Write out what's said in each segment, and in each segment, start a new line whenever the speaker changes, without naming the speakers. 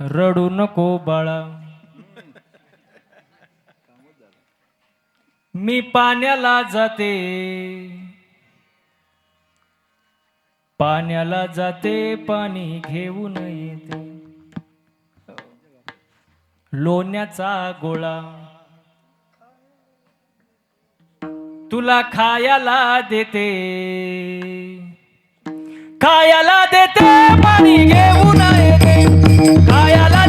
रडू नको बाळा. मी पाण्याला जाते. पाण्याला जाते पाणी घेऊन येते. लोण्याचा गोळा. तुला खायला देते. खायला देते पाणी घेऊन येते. खायला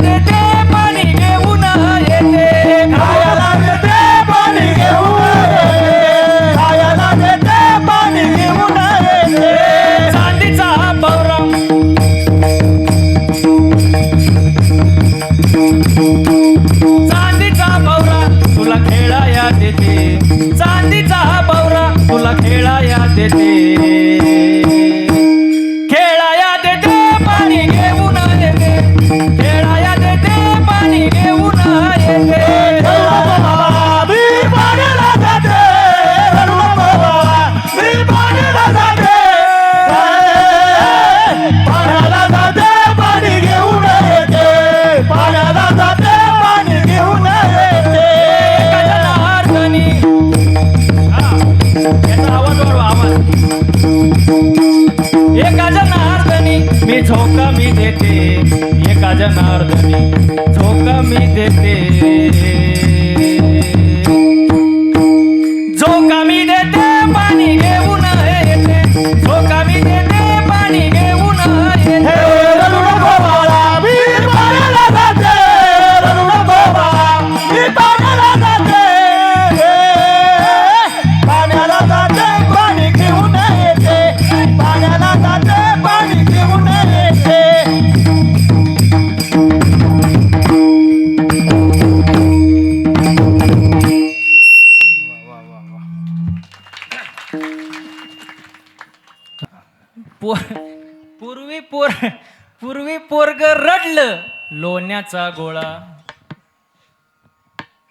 रडलं लोण्याचा गोळा.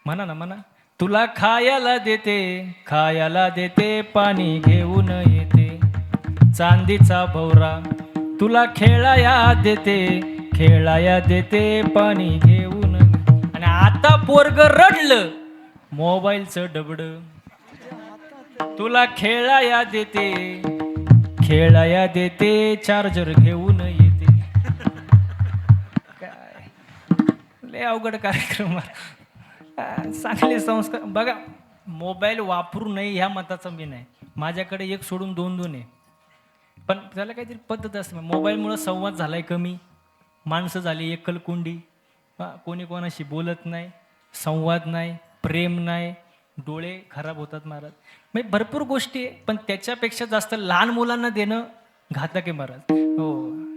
म्हणा ना म्हणा. तुला खायला देते खायला देते पाणी घेऊन येते. चांदीचा भवरा तुला खेळाया देते खेळाया देते पाणी घेऊन. आणि आता पोरग रडलं मोबाईलचं डबड. तुला खेळाया देते खेळाया देते चार्जर घेऊन लय अवघड कार्यक्रम चांगले संस्कार. बघा मोबाईल वापरू नये ह्या मताचा मी नाही. माझ्याकडे एक सोडून दोन दोन आहे. पण त्याला काहीतरी पद्धत असते. मोबाईलमुळं संवाद झालाय कमी. माणसं झाली एकलकुंडी. कोणी कोणाशी बोलत नाही संवाद नाही प्रेम नाही. डोळे खराब होतात महाराज. म्हणजे भरपूर गोष्टी आहे पण त्याच्यापेक्षा जास्त लहान मुलांना देणं घातक आहे महाराज. हो.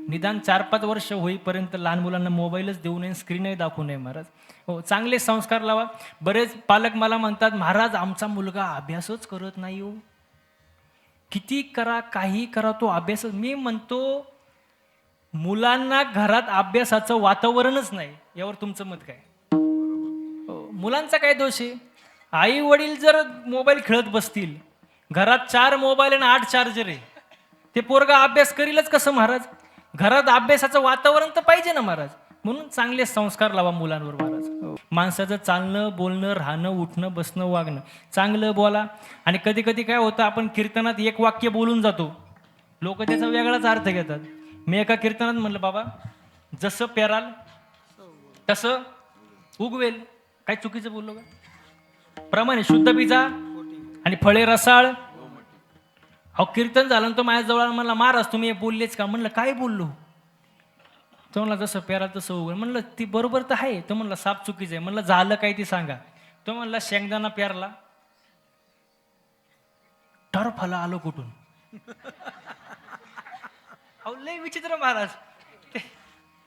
निदान चार पाच वर्ष होईपर्यंत लहान मुलांना मोबाईलच देऊ नये स्क्रीनही दाखवू नये महाराज. हो चांगले संस्कार लावा. बरेच पालक मला म्हणतात महाराज आमचा मुलगा अभ्यासच करत नाही हो. किती करा काही करा तो अभ्यास मी म्हणतो मुलांना घरात अभ्यासाचं वातावरणच नाही. यावर तुमचं मत काय? हो, मुलांचा काय दोष आहे? आई वडील जर मोबाईल खेळत बसतील घरात चार मोबाईल आणि आठ चार्जर आहे ते पोरगा अभ्यास करीलच कसं महाराज? घरात अभ्यासाचं वातावरण तर पाहिजे ना महाराज. म्हणून चांगले संस्कार लावा मुलांवर महाराज. माणसाचं चालणं बोलणं राहणं उठणं बसणं वागणं. चांगलं बोला. आणि कधी कधी काय होतं आपण कीर्तनात एक वाक्य बोलून जातो. लोक त्याचा वेगळाच अर्थ घेतात. मी एका कीर्तनात म्हणलं बाबा जसं पेराल तसं उगवेल. काय चुकीचं बोललो का? प्रमाणे शुद्ध पिजा आणि फळे रसाळ अहो कीर्तन झालं ना तो माझ्याजवळ म्हणला महाराज तुम्ही हे बोललेच का? म्हणलं काय बोललो? तो म्हणला जसं पेरा तसं उघड. म्हणलं ती बरोबर तर आहे. तो म्हणला साप चुकीचं आहे. म्हणलं झालं काय ती सांगा. तो म्हणला शेंगदाणा पेरला आला आलो कुठून? अहो लय विचित्र महाराज.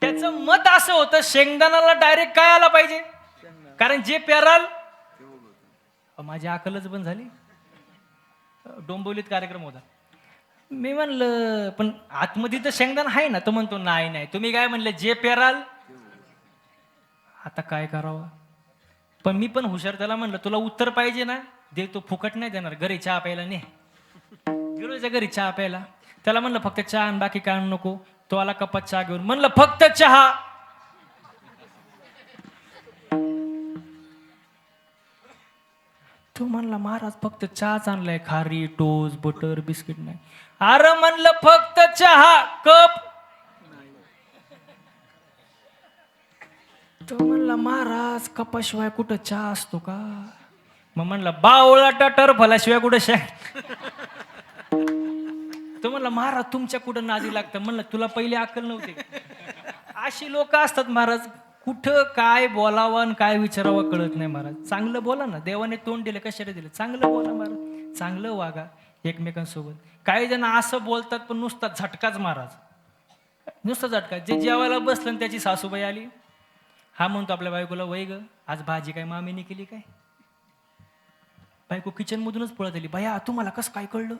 त्याचं मत असं होतं शेंगदाणाला डायरेक्ट काय आला पाहिजे? कारण जे पेराल अहो, माझी अकलच बंद झाली. डोंबिवलीत कार्यक्रम होता. मी म्हणलं पण आतमध्ये तर शेंगदाण आहे ना तो म्हणतो नाही नाही. तुम्ही काय म्हणले जे पेराल. आता काय करावं? पण मी पण हुशार त्याला म्हणलं तुला उत्तर पाहिजे ना दे तो फुकट नाही देणार घरी चहा प्यायला ने. गेलो घरी चहा प्यायला. त्याला म्हणलं फक्त चहा आणि बाकी काय नको तो आला कपात चहा घेऊन. म्हणलं फक्त चहा. तो म्हणला महाराज फक्त चहाच आणलाय खारी टोस बटर बिस्किट नाही. अरे म्हणलं फक्त चहा कप. तो म्हणला महाराज कपाशिवाय कुठं चहा असतो का? मग म्हणला बावळा टटर फलाशिवाय कुठं शा तो म्हणला महाराज तुमच्या कुठं नादी लागतं? म्हणलं तुला पहिले अक्कल नव्हती. अशी लोक असतात महाराज. कुठं काय बोलावं आणि काय विचारावं कळत नाही महाराज. चांगलं बोला ना. देवाने तोंड दिलं कशाला दिलं? चांगलं बोला महाराज. चांगलं वागा एकमेकांसोबत. काही जण असं बोलतात पण नुसता झटकाच महाराज. नुसता झटका. जे जेवायला बसलं आणि त्याची सासूबाई आली. हा म्हणतो आपल्या बायकोला वय ग आज भाजी काय मामीने केली काय? बायको किचनमधूनच पळत आली. भया तुम्हाला कसं काय कळलं?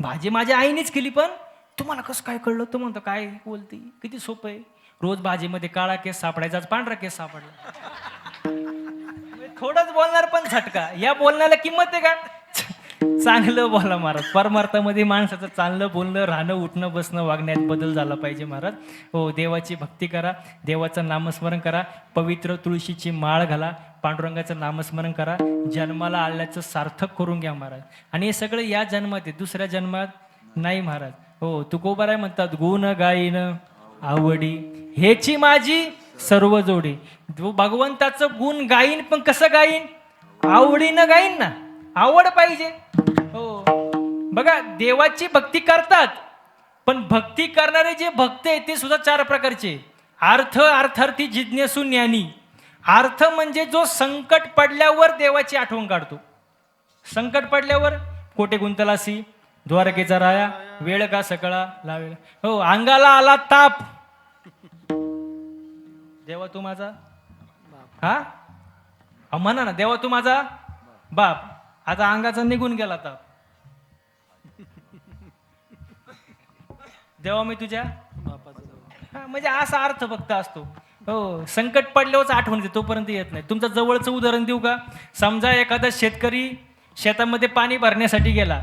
भाजी माझ्या आईनेच केली पण तुम्हाला कसं काय कळलं? तो म्हणतो काय बोलते? किती सोपं आहे. रोज भाजीमध्ये काळा केस सापडायचा पांढरा केस सापडला. थोडंच बोलणार पण झटका. या बोलण्याला किंमत आहे का? चांगलं बोला महाराज. परमार्थामध्ये माणसाचं चांगलं बोलणं राहणं उठणं बसणं वागण्यात बदल झाला पाहिजे महाराज. हो देवाची भक्ती करा देवाचं नामस्मरण करा पवित्र तुळशीची माळ घाला पांडुरंगाचं नामस्मरण करा जन्माला आल्याचं सार्थक करून घ्या महाराज. आणि हे सगळं या जन्मात आहे दुसऱ्या जन्मात नाही महाराज. हो तुकोबाराय म्हणतात गुण गायीन आवडी. हेची माझी सर्व जोडी. जो भगवंताचं गुण गाईन पण कसं गाईन? आवडीनं गाईन ना. आवड पाहिजे. हो. बघा देवाची भक्ती करतात पण भक्ती करणारे जे भक्त आहेत ते सुद्धा चार प्रकारचे अर्थ अर्थार्थी जिज्ञासू ज्ञानी. अर्थ म्हणजे जो संकट पडल्यावर देवाची आठवण काढतो. संकट पडल्यावर कोटे गुंतलासी द्वारकेचा राया वेळ का सकळा लावेल? हो अंगाला आला ताप. देवा तू माझा? हा? अहो, म्हणा ना देवा तू माझा? बाप. आता अंगाचा निघून गेला ताप. देवा मी तुझ्या? म्हणजे असा अर्थ फक्त असतो. हो संकट पडल्यावरच आठवण येते तोपर्यंत येत नाही. तुमचं जवळचं उदाहरण देऊ का? समजा एखादा शेतकरी शेतामध्ये पाणी भरण्यासाठी गेला.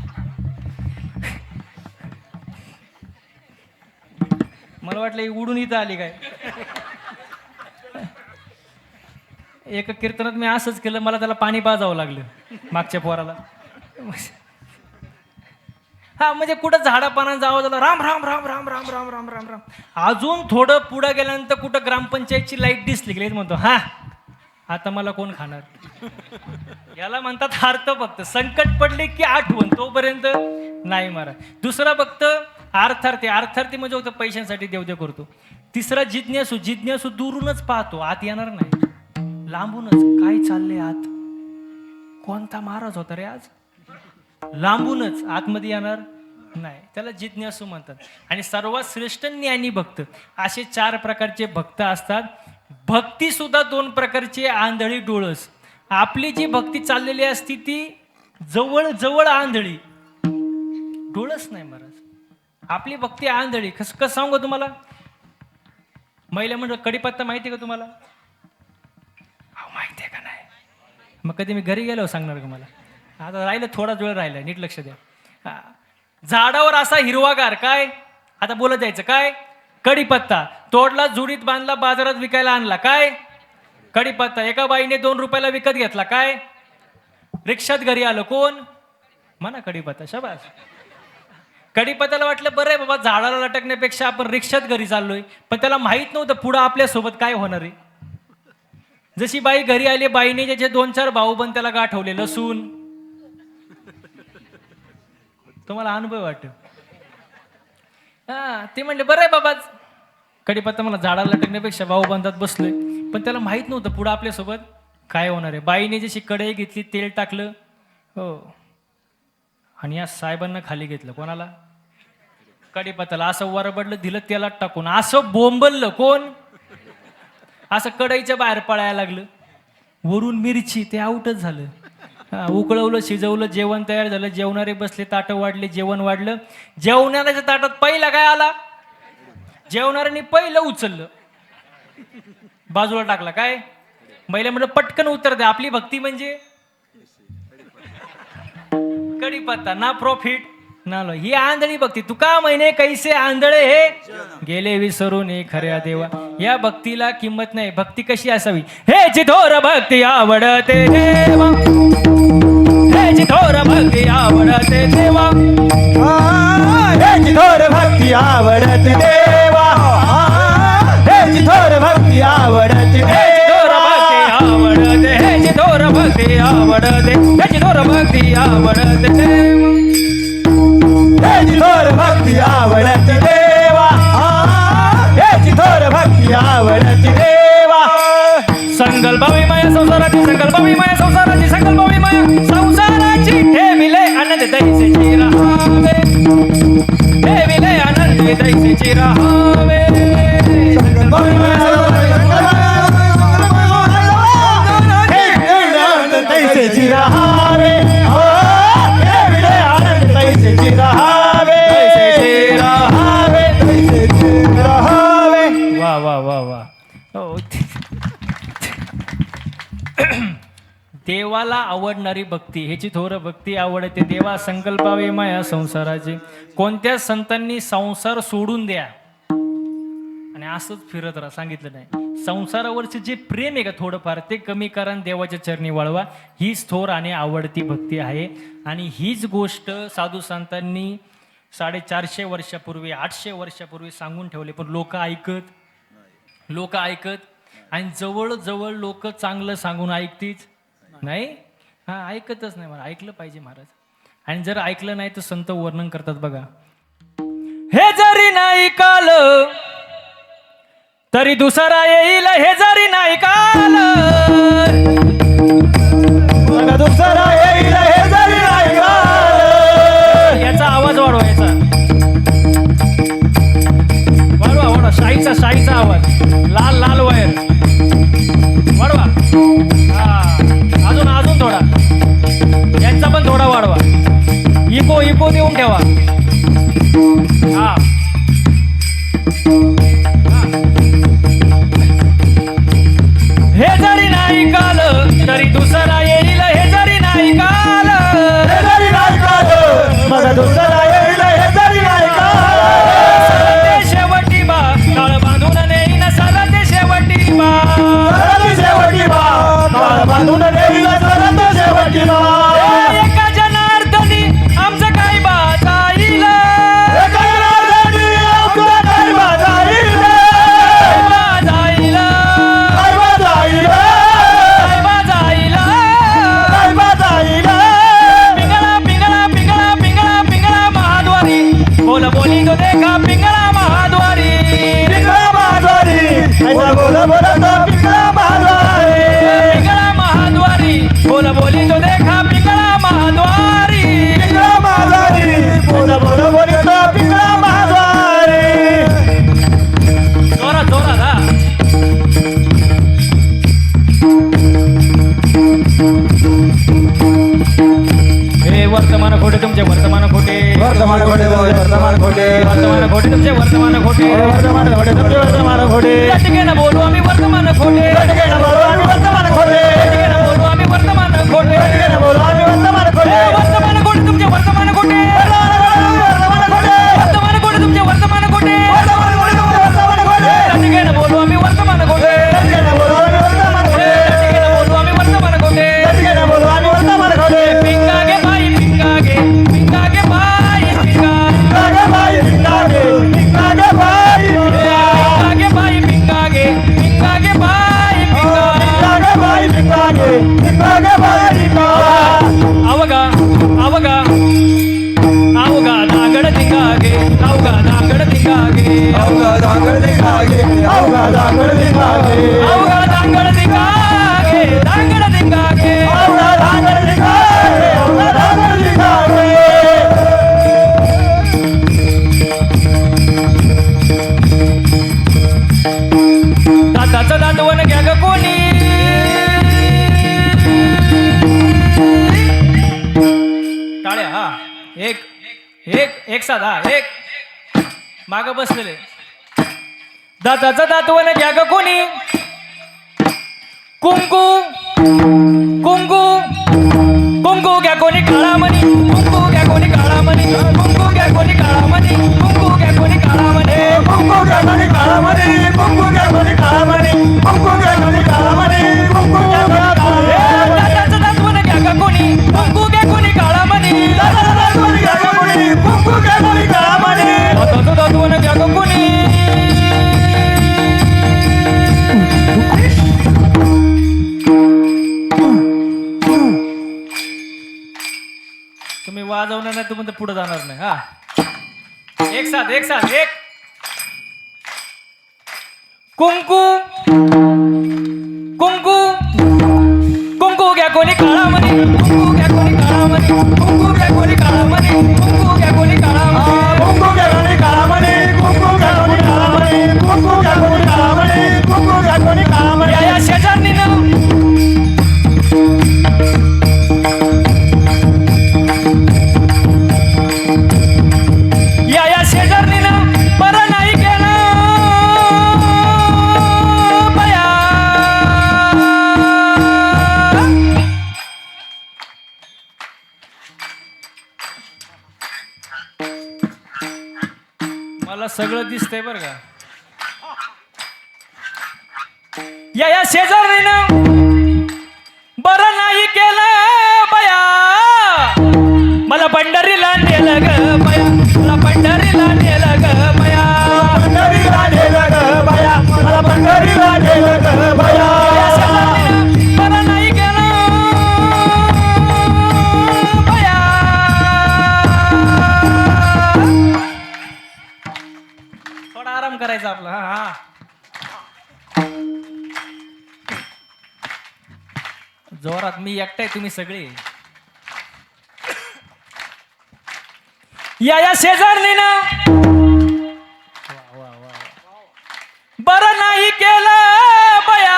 मला वाटलं ही उडून इथं आली काय. एका कीर्तनात मी असंच केलं मला त्याला पाणी पाजावं लागलं मागच्या पोराला. हा म्हणजे कुठं झाडापानांचा आवाज आला राम राम राम राम राम राम राम राम राम. अजून थोडं पुढं गेल्यानंतर कुठं ग्रामपंचायतची लाइट दिसली गेली म्हणतो हा आता मला कोण खाणार? याला म्हणतात अर्थ फक्त संकट पडले की आठवण तोपर्यंत नाही मारा दुसरा फक्त अर्थार्थी अर्थार्थी म्हणजे फक्त पैशांसाठी देवदेव करतो. तिसरा जिज्ञासू जिज्ञासू दुरूनच पाहतो आत येणार नाही. लांबूनच काय चालले आत? कोणता महाराज होता रे आज? लांबूनच आतमध्ये येणार नाही. त्याला जिज्ञासू म्हणतात. आणि सर्वात श्रेष्ठ ज्ञानी भक्त असे चार प्रकारचे भक्त असतात. भक्ती सुद्धा दोन प्रकारची आंधळी डोळस. आपली जी भक्ती चाललेली असती ती जवळ जवळ आंधळी. डोळस नाही महाराज. आपली भक्ती आंधळी. कसं कसं सांगू तुम्हाला? महिला म्हणजे कडीपत्ता माहिती आहे का तुम्हाला? अहो, माहिती आहे का नाही? मग कधी मी घरी गेलो सांगणार का मला? आता राहिलं थोडाच वेळ राहिला नीट लक्ष द्या. झाडावर असा हिरवागार काय? आता बोलत जायचं काय? कडीपत्ता. तोडला जुडीत बांधला बाजारात विकायला आणला काय? कडीपत्ता. एका बाईने दोन रुपयाला विकत घेतला काय? रिक्षात घरी आलो कोण? म्हणा कडीपत्ता शबास. कडीपत्त्याला वाटलं बरं आहे बाबा झाडाला लटकण्यापेक्षा आपण रिक्षात घरी चाललोय. पण त्याला माहीत नव्हतं पुढं आपल्यासोबत काय होणार आहे. जशी बाई घरी आली बाईने ज्याचे दोन चार भाऊ पण त्याला गाठवले लसूण. तुम्हाला अनुभव वाटत. हा ते म्हणले बरं आहे बाबा. कडीपत्ता मला झाडाला लटकण्यापेक्षा भाऊ बांधत बसलोय. पण त्याला माहीत नव्हतं पुढं आपल्यासोबत काय होणार आहे. बाईने जशी कढई घेतली तेल टाकलं हो. आणि या साहेबांना खाली घेतलं. कोणाला? कडीपत्ताला. असं वरबडलं दिलं तेलात टाकून. असं बोंबललं कोण? असं कढईच्या बाहेर पळायला लागलं. वरून मिरची ते आउटच झालं. उकळवलं शिजवलं जेवण तयार झालं. जेवणारे बसले ताटं वाढले जेवण वाढलं. जेवणाऱ्याच्या ताटात पहिला काय आला? जेवणाऱ्याने पहिलं उचललं. बाजूला टाकला. काय? महिला म्हणलं पटकन उत्तर द्या. आपली भक्ती म्हणजे कडीपत्ता ना प्रॉफिट ना लो. ही आंधळी भक्ती. तुका महिने कैसे आंधळे हे? गेले विसरून हे खऱ्या देवा. या भक्तीला किंमत नाही. भक्ती कशी असावी? हे चिथोर भक्ती आवडते देवा. हे भक्ती आवडते देवा.
हे भक्ती आवडत देवा. हे भक्ती आवडत
हे भक्ती आवडते. हे भक्ती आवडते. थोर भक्ती आवडते देवा.
थोर भक्ती आवडत देवा. हे थोर भक्ती आवडत देवा.
संकल्प विमय संसाराची संकल्प विमय संसाराची संकल्प विमय. संसाराची ठेविले आनंद दैसेची राहावे ठेविले आनंद चिरावे. संकल्प विमय आवडणारी भक्ती ह्याची थोर भक्ती आवडते. देवा संकल्पावे माया संसाराचे. कोणत्या संतांनी संसार सोडून द्या? आणि असंच फिरत राहा सांगितलं नाही. संसारावरचे जे प्रेम आहे का थोडंफार ते कमी करा देवाच्या चरणी वळवा. हीच थोर आणि आवडती भक्ती आहे. आणि हीच गोष्ट साधू संतांनी साडेचारशे वर्षापूर्वी आठशे वर्षापूर्वी सांगून ठेवले. पण लोक ऐकत लोक ऐकत आणि जवळजवळ लोक चांगलं सांगून ऐकतीच नाही? हा ऐकतच नाही मला ऐकलं पाहिजे महाराज. आणि जर ऐकलं नाही तर संत वर्णन करतात बघा. हे जरी नाही काल तरी दुसरा येईल हे जरी नाही काल.
दुसरा येईल हे जरी नाही काल.
याचा आवाज वाढवा याचा. वाढवा वाढवा शाईचा शाईचा आवाज. लाल लाल वर्तमान खोटे तुमचे वर्तमान खोटे
वर्तमान घोडे
तुमचे वर्तमान
घोडे.
लटकेनं बोलू आम्ही वर्तमान खोटे
लटकेनं बोलू आम्ही वर्तमान
लटकेनं बोलू आम्ही वर्तमान खोटे
बोलू आम्ही वर्तमान
खोटे तुमचे वर्तमान खोटे दाताचं दातवन घ्या ग कोणी. एक एक एक साधा एक. माग बसलेले. दाताचं दातवन घ्या ग कोणी. कुंकू कुंकू कुंकू घ्या कोणी काळामणी. कुंकू घ्या कोणी काळामणी. कुंकू घ्या कोणी काळामणी कुंकू घ्या कोणी काळामणी
कुंकू घ्या कोणी काळामध्ये कुंकू घ्या कोणी काळामध्ये. कुंकू घ्या कोणी काळामध्ये कुंकू घ्या कोणी काळामध्ये.
दाताचं दातवन घ्या ग कोणी? कुंकू घ्या कोणी काळामणी
कोणी घ्या कोणी? कुंकू घ्या कोणी काळामध्ये.
घ्या कोणी? तुम्ही वाजवणार नाही तुम्ही पुढे जाणार नाही हा. एक साथ एक साथ एक. कुंकू. कुंकू. कुंकू हो घ्या कोणी काळामध्ये कुंकू हो घ्या कोणी काळामध्ये
कुंकू हो घ्या कोणी काळामध्ये
मला पंढरीला नेलं ग बया मला पंढरीला नेलं ग बया
पंढरीला नेलं ग बाया मला पंढरीला नेलं ग बाया
बरं नाही बया थोडा आराम करायचा आपला. हा हा. जोरात मी एकटाय तुम्ही सगळे. या या शेजारणीनं बरं नाही केलं बया।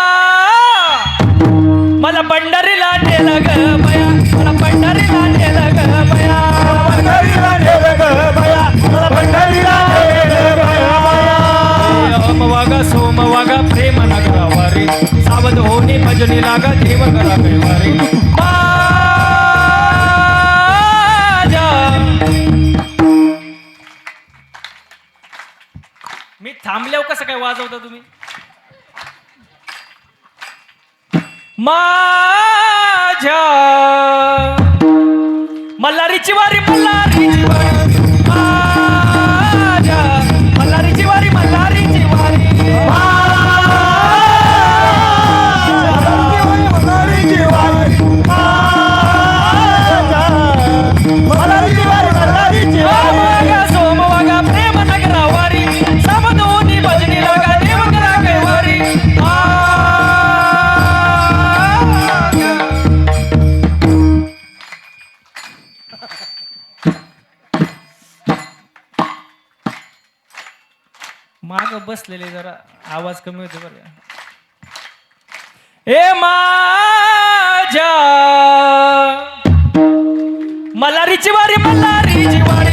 मला पंढरीला नेलं ग बया। मला पंढरीला नेलं ग बया।
पंढरीला नेलं ग बया। मला पंढरीला
वागा सोम वागा प्रेम नगरावारे। सावध होणे भजनी लागा देव करा थांबल्यावर कसं काय वाजवता तुम्ही? माझ्या मल्हारीची वारी मल्हारीची वारी. आवाज कमी होते बरं ए माझ्या मलारीची वारी मलारीची वारी.